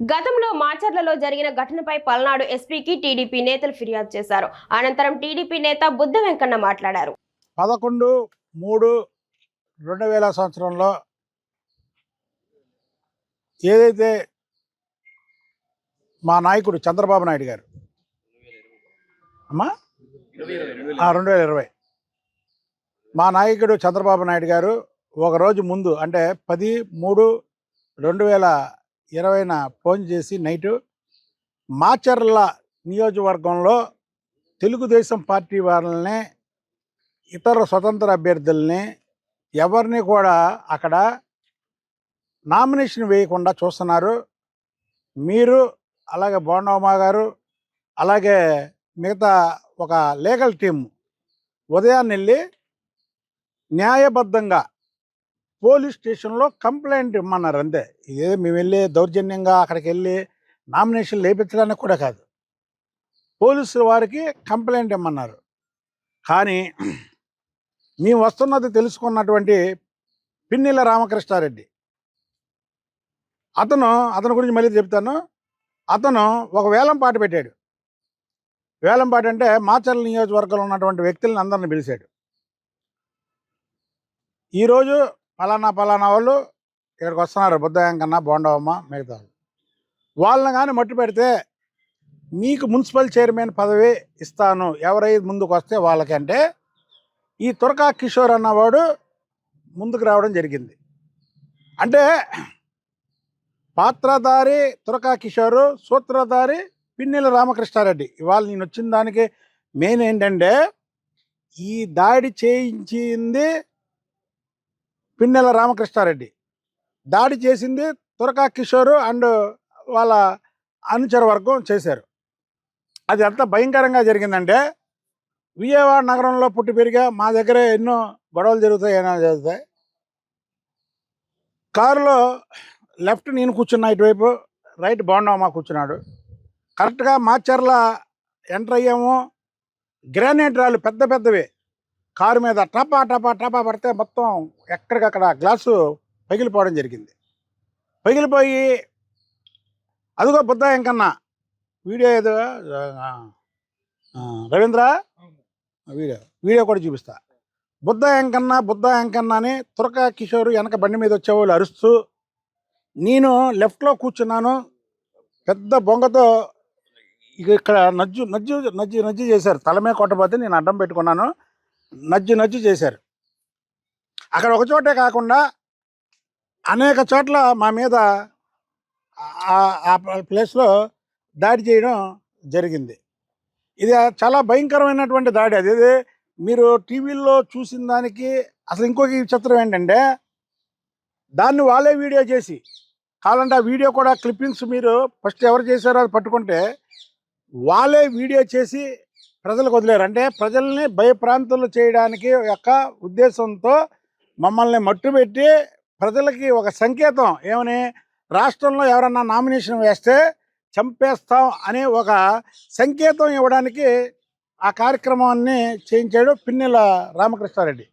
గతంలో మాచర్లలో జరిగిన ఘటనపై పల్నాడు ఎస్పీకి టీడీపీ నేతలు ఫిర్యాదు చేశారు. అనంతరం టీడీపీ నేత బుద్ధ వెంకన్న మాట్లాడారు. పదకొండు మూడు రెండు వేల సంవత్సరంలో ఏదైతే మా నాయకుడు చంద్రబాబు నాయుడు గారు అమ్మా? రెండు వేల ఇరవై. మా నాయకుడు చంద్రబాబు నాయుడు గారు ఒక రోజు ముందు అంటే పది మూడు రెండు వేల ఇరవైన ఫోన్ చేసి నైటు మాచర్ల నియోజకవర్గంలో తెలుగుదేశం పార్టీ వాళ్ళని ఇతర స్వతంత్ర అభ్యర్థుల్ని ఎవరిని కూడా అక్కడ నామినేషన్ వేయకుండా చూస్తున్నారు. మీరు అలాగే బోండవమ్మ గారు అలాగే మిగతా ఒక లీగల్ టీం ఉదయాన్నే వెళ్ళి న్యాయబద్ధంగా పోలీస్ స్టేషన్లో కంప్లైంట్ ఇమ్మన్నారు అంతే ఇదే మేము వెళ్ళి దౌర్జన్యంగా అక్కడికి వెళ్ళి నామినేషన్ లేపించడానికి కూడా కాదు. పోలీసుల వారికి కంప్లైంట్ ఇమ్మన్నారు. కానీ మేము వస్తున్నది తెలుసుకున్నటువంటి పిన్నెల రామకృష్ణారెడ్డి. అతను అతని గురించి మళ్ళీ చెప్తాను. అతను ఒక వేలం పాట పెట్టాడు. వేలం పాట అంటే మాచర్ల నియోజకవర్గంలో ఉన్నటువంటి వ్యక్తులను అందరిని పిలిచాడు. ఈరోజు పలానా పలానా వాళ్ళు ఇక్కడికి వస్తున్నారు. బుద్ధయంకన్న బోండవమ్మ మిగతా వాళ్ళు. వాళ్ళని కానీ మట్టు పెడితే మీకు మున్సిపల్ చైర్మన్ పదవి ఇస్తాను. ఎవరైతే ముందుకు వస్తే వాళ్ళకంటే ఈ తురకా కిషోర్ అన్నవాడు ముందుకు రావడం జరిగింది. అంటే పాత్రధారి తురకా కిషోరు సూత్రధారి పిన్నెల రామకృష్ణారెడ్డి. ఇవాళ నేను వచ్చిన దానికి మెయిన్ ఏంటంటే ఈ దాడి చేయించింది పిన్నెల రామకృష్ణారెడ్డి. దాడి చేసింది తురకా కిషోరు అండ్ వాళ్ళ అనుచర వర్గం చేశారు. అది ఎంత భయంకరంగా జరిగిందంటే విజయవాడ నగరంలో పుట్టి పెరిగా మా దగ్గర ఎన్నో గొడవలు జరుగుతాయి ఏమైనా జరుగుతాయి. కారులో లెఫ్ట్ నేను కూర్చున్నా ఇటువైపు రైట్ బాగుండవమ్మా కూర్చున్నాడు. కరెక్ట్గా మాచర్ల ఎంటర్ అయ్యాము. గ్రానైట్ రాళ్ళు పెద్ద పెద్దవి. కారు మీద టపా టపా టపా పడితే మొత్తం ఎక్కడికక్కడ గ్లాసు పగిలిపోవడం జరిగింది. పగిలిపోయి అదిగో బుద్ధ ఇంకన్నా వీడియో ఏదో రవీంద్ర? వీడియో వీడియో కూడా చూపిస్తా. బుద్ధ ఎంకన్న బుద్ధ ఎంకన్న అని తురక కిషోర్ వెనక బండి మీద వచ్చేవాళ్ళు అరుస్తూ నేను లెఫ్ట్లో కూర్చున్నాను పెద్ద బొంగతో ఇక ఇక్కడ నజ్జు నజ్జు నజ్జు నజ్జు చేశారు. తల మీద కొట్టబోతే నేను అడ్డం పెట్టుకున్నాను నజ్జు నజ్జు చేశారు. అక్కడ ఒక చోటే కాకుండా అనేక చోట్ల మా మీద ఆ- ఆ ప్లేస్లో దాడి చేయడం జరిగింది. ఇది చాలా భయంకరమైనటువంటి దాడి అది. ఇది మీరు టీవీల్లో చూసిన దానికి అసలు ఇంకొక చిత్రం ఏంటంటే దాన్ని వాళ్ళే వీడియో చేసి కావాలంటే ఆ వీడియో కూడా క్లిప్పింగ్స్ మీరు ఫస్ట్ ఎవరు చేశారో అది పట్టుకుంటే వాళ్ళే వీడియో చేసి ప్రజలకు వదిలేరు. అంటే ప్రజల్ని భయప్రాంతులు చేయడానికి యొక్క ఉద్దేశంతో మమ్మల్ని మట్టుబెట్టి ప్రజలకి ఒక సంకేతం ఏమని రాష్ట్రంలో ఎవరన్నా నామినేషన్ వేస్తే చంపేస్తాం అనే ఒక సంకేతం ఇవ్వడానికి ఆ కార్యక్రమాన్ని చేయించాడు పిన్నెల రామకృష్ణారెడ్డి.